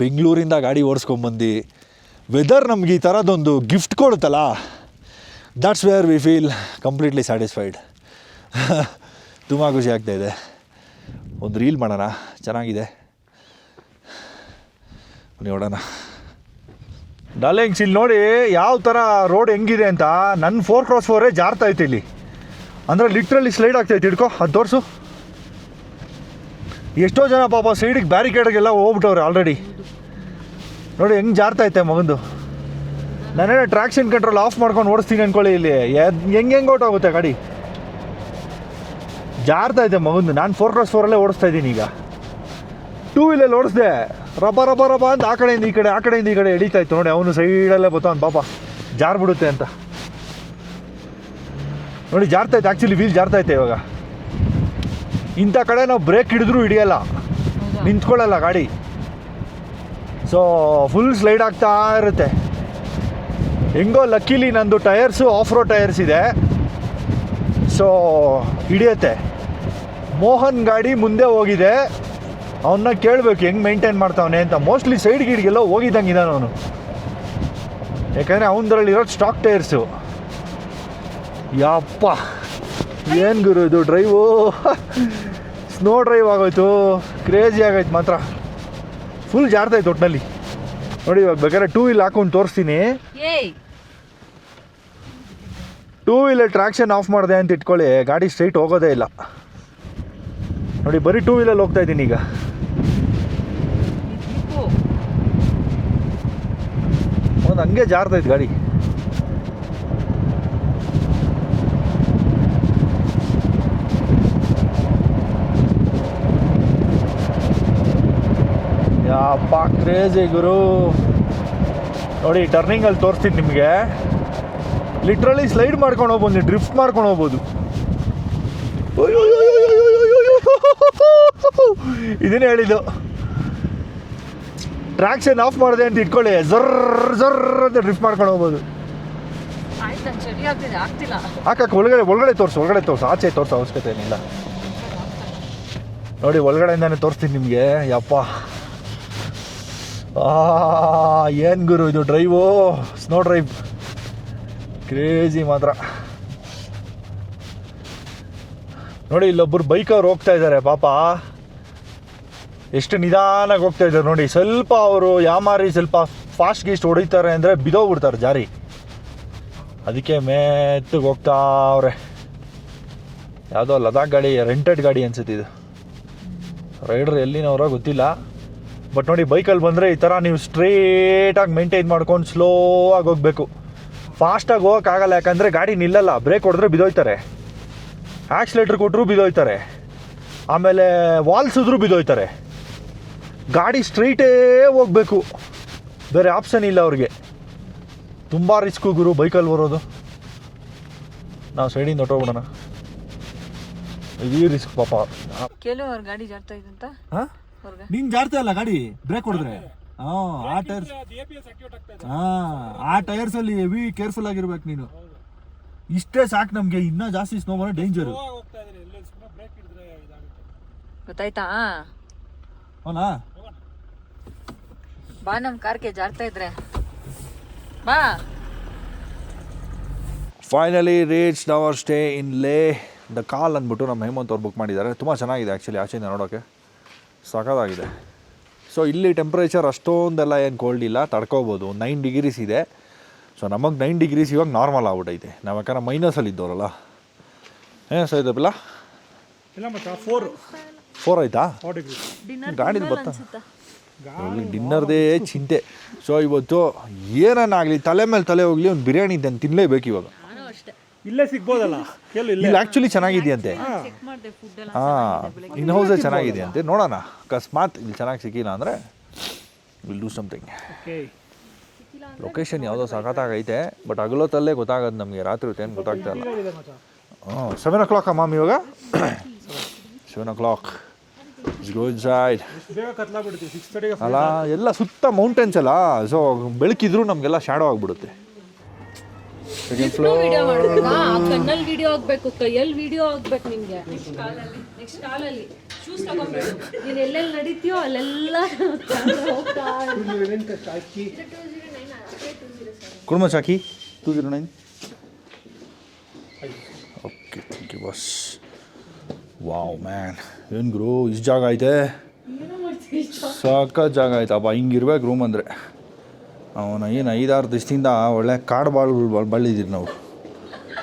ಬೆಂಗಳೂರಿಂದ ಗಾಡಿ ಓಡಿಸ್ಕೊಂಬಂದು ವೆದರ್ ನಮ್ಗೆ ಈ ಥರದೊಂದು gift ಕೊಡುತ್ತಲ್ಲ? That's where we feel completely satisfied ತುಂಬ ಖುಷಿ ಆಗ್ತಾಯಿದೆ ಒಂದು ರೀಲ್ ಮಾಡೋಣ? ಚೆನ್ನಾಗಿದೆ. ನೋಡೋಣ ಡಾರ್ಲಿಂಗ್ಸ್, ಇಲ್ಲಿ ನೋಡಿ ಯಾವ ಥರ ರೋಡ್ ಹೆಂಗಿದೆ ಅಂತ. ನನ್ನ ಫೋರ್ ಕ್ರಾಸ್ ಫೋರೇ ಜಾರ್ತಾ ಐತೆ ಇಲ್ಲಿ. ಅಂದರೆ ಲಿಟ್ರಲ್ಲಿ ಸ್ಲೈಡ್ ಆಗ್ತೈತೆ ಹಿಡ್ಕೊ, ಅದು ತೋರಿಸು. ಎಷ್ಟೋ ಜನ ಪಾಪ ಸೈಡಿಗೆ ಬ್ಯಾರಿಕೇಡ್ಗೆಲ್ಲ ಹೋಗ್ಬಿಟ್ಟವ್ರೆ ಆಲ್ರೆಡಿ ನೋಡಿ ಹೆಂಗೆ ಜಾರ್ತಾ ಐತೆ ಮಗಂದು. ನಾನೇನೋ ಟ್ರಾಕ್ಷನ್ ಕಂಟ್ರೋಲ್ ಆಫ್ ಮಾಡ್ಕೊಂಡು ಓಡಿಸ್ತೀನಿ ಅಂದ್ಕೊಳ್ಳಿ ಇಲ್ಲಿ. ಹೆಂಗೆ ಹೆಂಗೆ ಆಗುತ್ತೆ ಗಾಡಿ? ಜಾರ್ತಾ ಐತೆ ಮಗಂದು. ನಾನು ಫೋರ್ ಕ್ರಾಸ್ ಫೋರಲ್ಲೇ ಓಡಿಸ್ತಾ ಇದ್ದೀನಿ ಈಗ. ಟೂ ವೀಲಲ್ಲಿ ಓಡಿಸ್ದೆ. ರಬ ರಬ್ಬ ರಬ್ಬ ಅಂತ ಆ ಕಡೆಯಿಂದ ಈ ಕಡೆ ಆ ಕಡೆಯಿಂದ ಈ ಕಡೆ ಎಡಿತಾ ಇತ್ತು ನೋಡಿ ಅವನು ಸೈಡಲ್ಲೇ ಬರ್ತಾವನು ಪಾಪ. ಜಾರ್ ಬಿಡುತ್ತೆ ಅಂತ. ನೋಡಿ ಜಾರ್ತಾ ಐತೆ ಆ್ಯಕ್ಚುಲಿ ವೀಲ್ ಜಾರ್ತಾ ಐತೆ ಇವಾಗ. ಇಂಥ ಕಡೆ ನಾವು ಬ್ರೇಕ್ ಹಿಡಿದ್ರೂ ಹಿಡಿಯಲ್ಲ. ನಿಂತ್ಕೊಳ್ಳಲ್ಲ ಗಾಡಿ. ಸೊ ಫುಲ್ ಸ್ಲೈಡ್ ಆಗ್ತಾ ಇರುತ್ತೆ. ಹೆಂಗೋ ಲಕ್ಕಿಲಿ ನಂದು ಟಯರ್ಸು ಆಫ್ ರೋಡ್ ಟೈರ್ಸ್ ಇದೆ. ಸೊ ಹಿಡಿಯುತ್ತೆ. ಮೋಹನ್ ಗಾಡಿ ಮುಂದೆ ಹೋಗಿದೆ. ಅವನ್ನ ಕೇಳಬೇಕು ಹೆಂಗೆ ಮೇಂಟೈನ್ ಮಾಡ್ತಾವನೆ ಅಂತ. ಮೋಸ್ಟ್ಲಿ ಸೈಡ್ ಗೀಡ್ಗೆಲ್ಲ ಹೋಗಿದ್ದಂಗೆ ಇದ್ದಾನೆ ಅವನು. ಯಾಕಂದರೆ ಅವನದ್ರಲ್ಲಿ ಇರೋದು ಸ್ಟಾಕ್ ಟೈರ್ಸು ಯಪ್ಪ. ಏನು ಗುರು ಇದು ಡ್ರೈವು ಸ್ನೋ ಡ್ರೈವ್ ಆಗೋಯ್ತು. ಕ್ರೇಜಿ ಆಗೋಯ್ತು ಮಾತ್ರ. ಫುಲ್ ಜಾರ್ತೈತೆ ಒಟ್ಟಿನಲ್ಲಿ ನೋಡಿ ಇವಾಗ ಬೇಕಾದ್ರೆ ಟೂ ವೀಲ್ ಹಾಕೊಂಡು ತೋರಿಸ್ತೀನಿ. ಟೂ ವೀಲರ್ ಟ್ರಾಕ್ಷನ್ ಆಫ್ ಮಾಡಿದೆ ಅಂತ ಇಟ್ಕೊಳ್ಳಿ. ಗಾಡಿ ಸ್ಟ್ರೈಟ್ ಹೋಗೋದೇ ಇಲ್ಲ. ನೋಡಿ ಬರೀ ಟೂ ವೀಲಲ್ಲಿ ಹೋಗ್ತಾ ಇದ್ದೀನಿ ಈಗ. ಒಂದು ಹಂಗೆ ಜಾರ್ತೈತೆ ಗಾಡಿ ಯಪ್ಪ ಕ್ರೇಜಿ ಗುರು ನೋಡಿ ಟರ್ನಿಂಗಲ್ಲಿ ತೋರಿಸ್ತೀನಿ ನಿಮಗೆ ಲಿಟ್ರಲಿ ಸ್ಲೈಡ್ ಮಾಡ್ಕೊಂಡು ಹೋಗ್ಬೋದು ಡ್ರಿಫ್ಟ್ ಮಾಡ್ಕೊಂಡು ಹೋಗ್ಬೋದು ಇದನ್ನೇ ಹೇಳಿದ್ದು ಟ್ರಾಕ್ಷನ್ ಆಫ್ ಮಾಡಿದೆ ಅಂತ ಇಟ್ಕೊಳ್ಳಿ. ಝರ್ ಝರ್ ಅಂತ ಡ್ರಿಫ್ಟ್ ಮಾಡ್ಕೊಂಡು ಹೋಗ್ಬೋದು. ಹಾಕಕ್ಕೆ ಒಳಗಡೆ ಒಳಗಡೆ ತೋರಿಸು ಒಳಗಡೆ ತೋರಿಸು. ಆಚೆ ತೋರಿಸೋ ಅವಶ್ಯಕತೆ ಏನಿಲ್ಲ. ನೋಡಿ ಒಳಗಡೆಯಿಂದಾನೆ ತೋರಿಸ್ತೀನಿ ನಿಮಗೆ. ಯಪ್ಪ. ಆ ಏನು ಗುರು ಇದು ಡ್ರೈವು ಸ್ನೋ ಡ್ರೈವ್ ಕ್ರೇಜಿ ಮಾತ್ರ. ನೋಡಿ ಇಲ್ಲೊಬ್ಬರು ಬೈಕವ್ರು ಹೋಗ್ತಾ ಇದ್ದಾರೆ ಪಾಪ. ಎಷ್ಟು ನಿಧಾನಾಗಿ ಹೋಗ್ತಾ ಇದ್ದಾರೆ ನೋಡಿ. ಸ್ವಲ್ಪ ಅವರು ಯಾಮಾರಿ ಸ್ವಲ್ಪ ಫಾಸ್ಟ್ ಗೀಸ್ಟ್ ಹೊಡಿತಾರೆ ಅಂದರೆ ಬಿದೋಗ್ಬಿಡ್ತಾರೆ ಜಾರಿ. ಅದಕ್ಕೆ ಮೆತ್ತಗೆ ಹೋಗ್ತಾ ಅವ್ರೆ. ಯಾವುದೋ ಲದಾಖ್ ಗಾಡಿ ರೆಂಟೆಡ್ ಗಾಡಿ ಅನ್ಸುತ್ತೆ ಇದು. ರೈಡರ್ ಎಲ್ಲಿನವರೋ ಗೊತ್ತಿಲ್ಲ. ಬಟ್ ನೋಡಿ, ಬೈಕಲ್ಲಿ ಬಂದರೆ ಈ ಥರ ನೀವು ಸ್ಟ್ರೇಟಾಗಿ ಮೇಂಟೈನ್ ಮಾಡ್ಕೊಂಡು ಸ್ಲೋ ಆಗಿ ಹೋಗಬೇಕು. ಫಾಸ್ಟಾಗಿ ಹೋಗೋಕ್ಕಾಗಲ್ಲ ಯಾಕಂದರೆ ಗಾಡಿ ನಿಲ್ಲಲ್ಲ. ಬ್ರೇಕ್ ಹೊಡೆದ್ರೆ ಬಿದೋಯ್ತಾರೆ. ಆಕ್ಸಿಲೇಟ್ರ್ ಕೊಟ್ಟರು ಬಿದೋಯ್ತಾರೆ. ಆಮೇಲೆ ವಾಲ್ಸಿದ್ರು ಬಿದೋಯ್ತಾರೆ. ಗಾಡಿ ಸ್ಟ್ರೈಟೇ ಹೋಗಬೇಕು. ಬೇರೆ ಆಪ್ಷನ್ ಇಲ್ಲ ಅವ್ರಿಗೆ. ತುಂಬ ರಿಸ್ಕು ಗುರು ಬೈಕಲ್ಲಿ ಬರೋದು. ನಾವು ಸೈಡಿಂದ ಹೊಟ್ಟೋಗ್ಬಿಡೋಣ ಹೋಗೋಣ ರಿಸ್ಕ್ ಪಾಪ. ಕೇಳು ಅವ್ರ ಗಾಡಿ ಜಾರ್ತಾ ಇದಂತ ನೀನು ಜಾಡ್ತಾ ಇಲ್ಲ ಗಾಡಿ? ಬ್ರೇಕ್ ಹೊಡೆದ್ರೆ? ಹಾಂ ಆ ಟೈರ್ಸ್ ಹಾ ಆ ಟೈರ್ಸ್ ಆಕ್ಟಿವೇಟ್ ಆಗ್ತಾ ಇದೆ. ಹಾಂ ಆ ಟೈರ್ಸಲ್ಲಿ ಹೆವಿ ಕೇರ್ಫುಲ್ ಆಗಿರ್ಬೇಕು ನೀನು. ಇಷ್ಟೇ ಸಾಕು ನಮಗೆ ಇನ್ನ ಜಾಸ್ತಿ ಸ್ನೋ ಬರೋ ಡೇಂಜರು ಗೊತ್ತಾಯ್ತಾ? ಹೋಗ್ತಾ ಇದ್ದಾರೆ ಎಲ್ಲೇ ಸುಮ್ಮನೆ ಬ್ರೇಕ್ ಹಿಡಿದ್ರೆ ಇದಾಗುತ್ತೆ ಗೊತ್ತಾಯ್ತಾ ಅವನಾ ಬಾ ನಮ್ಮ ಕಾರ್ಗೆ ಜಾರ್ತಾ ಇದ್ರೆ. ಬಾ. Finally reach our stay in Leh the call ಅಂದ್ಬಿಟ್ಟು ನಮ್ಮ ಹೇಮಂತ್ ಅವ್ರು ಬುಕ್ ಮಾಡಿದ್ದಾರೆ. ತುಂಬ ಚೆನ್ನಾಗಿದೆ ಆ್ಯಕ್ಚುಲಿ ಆಚೆಯಿಂದ ನೋಡೋಕ್ಕೆ ಸಖತ್ತಾಗಿದೆ. ಸೊ ಇಲ್ಲಿ ಟೆಂಪ್ರೇಚರ್ ಅಷ್ಟೊಂದೆಲ್ಲ ಏನು ಕೋಲ್ಡ್ ಇಲ್ಲ ತಡ್ಕೋಬೋದು. ನೈನ್ ಡಿಗ್ರೀಸ್ ಇದೆ. ಸೊ ನಮಗೆ ನೈನ್ ಡಿಗ್ರೀಸ್ ಇವಾಗ ನಾರ್ಮಲ್ ಆಗ್ಬಿಟ್ಟೈತೆ ನಾವು ಯಾಕಂದ್ರೆ ಮೈನಸಲ್ಲಿ ಇದ್ದವರಲ್ಲ. ಏನು ಸರ್ ಇದಪ್ಪಿಲ್ಲ ಫೋರ್ ಫೋರ್ ಆಯ್ತಾ? ಗಾಡಿದು ಗಾಡೀಲಿ ಬರ್ತಾ ಡಿನ್ನರ್ದೇ ಚಿಂತೆ. ಸೊ ಇವತ್ತು ಏನನ್ನಾಗಲಿ ತಲೆ ಮೇಲೆ ತಲೆ ಹೋಗಲಿ ಒಂದು ಬಿರಿಯಾನಿ ಇದ್ದಂಗೆ ತಿನ್ನಲೇಬೇಕು ಇವಾಗ. ನಾನು ಅಷ್ಟೇ. ಇಲ್ಲೇ ಸಿಗ್ಬೋದಲ್ಲ? ಕೇಳು ಇಲ್ಲೇ. ಇಲ್ಲಿ ಆ್ಯಕ್ಚುಲಿ ಚೆನ್ನಾಗಿದೆಯಂತೆ ಚೆಕ್ ಮಾಡಿದೆ ಫುಡ್ ಎಲ್ಲ ಹಾಂ ಇನ್ ಹೌಸೇ ಚೆನ್ನಾಗಿದೆಯಂತೆ ನೋಡೋಣ. ಅಕಸ್ಮಾತ್ ಇಲ್ಲಿ ಚೆನ್ನಾಗಿ ಸಿಕ್ಕಿಲ್ಲ ಅಂದರೆ will do something okay location ಯಾವುದೋ ಸಖತ್ತಾಗೈತೆ ಬಟ್ ಹಗಲೊತ್ತಲ್ಲೇ ಗೊತ್ತಾಗೋದು ನಮಗೆ ರಾತ್ರಿ ಹೊತ್ತು ಏನು ಗೊತ್ತಾಗ್ತಾ ಇಲ್ಲ. ಇದೆ ಮಚ್ಚ. ಹಾಂ ಸೆವೆನ್ ಓ ಕ್ಲಾಕ್ ಮಾಮ್ ಇವಾಗ? ಸೆವೆನ್ ಓ ಕ್ಲಾಕ್ ಅಲ್ಲ ಎಲ್ಲ ಸುತ್ತ ಮೌಂಟೇನ್ಸ್ ಅಲ್ಲ ಸೊ ಬೆಳಕಿದ್ರು ನಮಗೆಲ್ಲ ಶ್ಯಾಡೋ ಆಗಿಬಿಡುತ್ತೆ. ಸೆಕೆಂಡ್ ಫ್ಲೋರ್ ವಿಡಿಯೋ ಮಾಡ್ಬೇಕಾ ಕಣ್ಣಲ್ಲಿ ವಿಡಿಯೋ ಆಗ್ಬೇಕು ಕೈಯಲ್ಲಿ ವಿಡಿಯೋ ಆಗ್ಬೇಕು ನಿಮ್ಗೆ. ನೆಕ್ಸ್ಟ್ ಕಾಲಲ್ಲಿ ಶೂಸ್ ತಗೊಂಡ್ಬೇಕು ನೀನ್ ಎಲ್ಲೆಲ್ಲಿ ನಡೀತೀಯೋ ಅಲ್ಲೆಲ್ಲ ಹೋಗ್ತಾ ಕುರ್ಮ ಚಾಕಿ two zero nine okay thank you boss wow man ಏನು ಗುರು ಇಷ್ಟು ಜಾಗ ಐತೆ ಸಾಕ ಜಾಗ ಆಯ್ತಪ್ಪ ಹಿಂಗಿರ್ಬೇಕು ರೂಮ್ ಅಂದರೆ ಅವನ ಏನು ಐದಾರು ದಿವಸದಿಂದ ಒಳ್ಳೆ ಕಾಡು ಬಾಳು ಬಳ್ಳಿದ್ದೀರಿ ನಾವು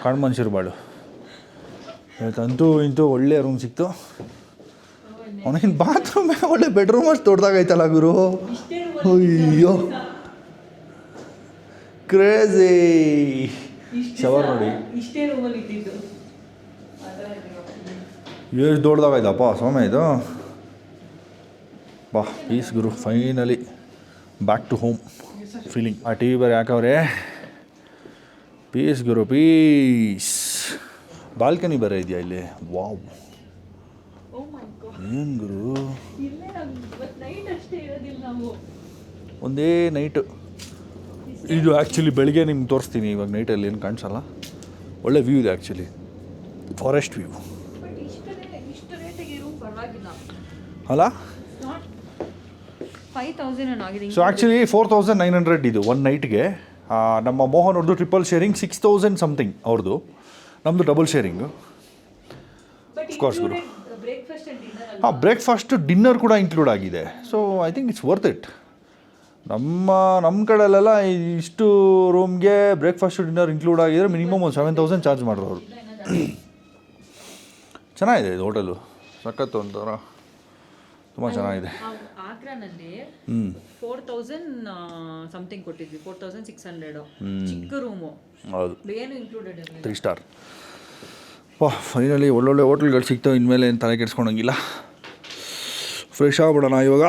ಕಾಡು ಮನುಷ್ಯರು ಬಾಳು ಅಂತೂ ಇಂತೂ ಒಳ್ಳೆ ರೂಮ್ ಸಿಕ್ತು ಅವನೇನು ಬಾತ್ರೂಮ್ ಒಳ್ಳೆ ಬೆಡ್ರೂಮ್ ಅಷ್ಟು ದೊಡ್ಡದಾಗೈತಲ್ಲ ಗುರು ಅಯ್ಯೋ ಕ್ರೇಜಿ ಶವರ್ ನೋಡಿ. ಇಷ್ಟೇ ರೂಮಲ್ಲಿ ಎಷ್ಟು ದೊಡ್ಡದಾಗೈತಪ್ಪ ಸ್ವಾಮಿ ಇದು. ಬಾ peace Guru finally back to home feeling ಆ ಟಿ ವಿ ಬೇರೆ ಯಾಕವ್ರೆ ಪೀಸ್ ಗುರು ಪೀಸ್ ಬಾಲ್ಕನಿ ಬೇರೆ ಇದೆಯಾ ಇಲ್ಲಿ? ವಾವ್ ಏನು ಗುರು? ಒಂದೇ ನೈಟು ಇದು ಆ್ಯಕ್ಚುಲಿ ಬೆಳಿಗ್ಗೆ ನಿಮ್ಗೆ ತೋರಿಸ್ತೀನಿ ಇವಾಗ ನೈಟಲ್ಲಿ ಏನು ಕಾಣಿಸಲ್ಲ. ಒಳ್ಳೆ ವ್ಯೂ ಇದೆ ಆ್ಯಕ್ಚುಲಿ ಫಾರೆಸ್ಟ್ ವ್ಯೂ ಬಟ್ ಇಷ್ಟು ಇಷ್ಟು ರೇಟಿಗೆ ರೂಮ್ ಪರವಾಗಿಲ್ಲ ಅಲ್ಲ? So actually four thousand nine hundred ಇದು ಒನ್ ನೈಟ್ಗೆ ನಮ್ಮ ಮೋಹನ್ ಅವ್ರದ್ದು triple sharing six thousand something ಅವ್ರದ್ದು ನಮ್ಮದು ಡಬಲ್ ಶೇರಿಂಗು ಕೋರ್ಸ್ course, ಗುರು. ಹಾಂ ಬ್ರೇಕ್ಫಾಸ್ಟು ಡಿನ್ನರ್ ಕೂಡ ಇನ್ಕ್ಲೂಡ್ ಆಗಿದೆ. So I think it's worth it ನಮ್ಮ ನಮ್ಮ ಕಡೆಯಲ್ಲೆಲ್ಲ ಇಷ್ಟು ರೂಮ್ಗೆ ಬ್ರೇಕ್ಫಾಸ್ಟು ಡಿನ್ನರ್ ಇನ್ಕ್ಲೂಡ್ ಆಗಿದ್ರೆ ಮಿನಿಮಮ್ ಒಂದು ಸೆವೆನ್ ತೌಸಂಡ್ ಚಾರ್ಜ್ ಮಾಡೋರು ಅವರು ಚೆನ್ನಾಗಿದೆ ಇದು ಹೋಟೆಲು ಸಖತ್ತು ಒಂಥರ. ತುಂಬ ಚೆನ್ನಾಗಿದೆ. ಆಗ್ರಾನಲ್ಲಿ ಫೋರ್ ತೌಸಂಡ್ ಸಮಥಿಂಗ್ ಕೊಟ್ಟಿದ್ವಿ. ಫೋರ್ ತೌಸಂಡ್ ಸಿಕ್ಸ್ ಹಂಡ್ರೆಡ್ ಚಿಕ್ಕ ರೂಮು. ಹೌದು. ಏನು ಇನ್ಕ್ಲೂಡೆಡ್ ತ್ರೀ ಸ್ಟಾರ್ ವಾ ಫೈನಲಿ ಒಳ್ಳೊಳ್ಳೆ ಹೋಟೆಲ್ಗಳು ಸಿಗ್ತಾವೆ ಇನ್ಮೇಲೆ ಏನು ತಲೆ ಕೆಡ್ಸ್ಕೊಳಂಗಿಲ್ಲ ಫ್ರೆಶ್ ಆಗ್ಬಿಡೋಣ ಇವಾಗ.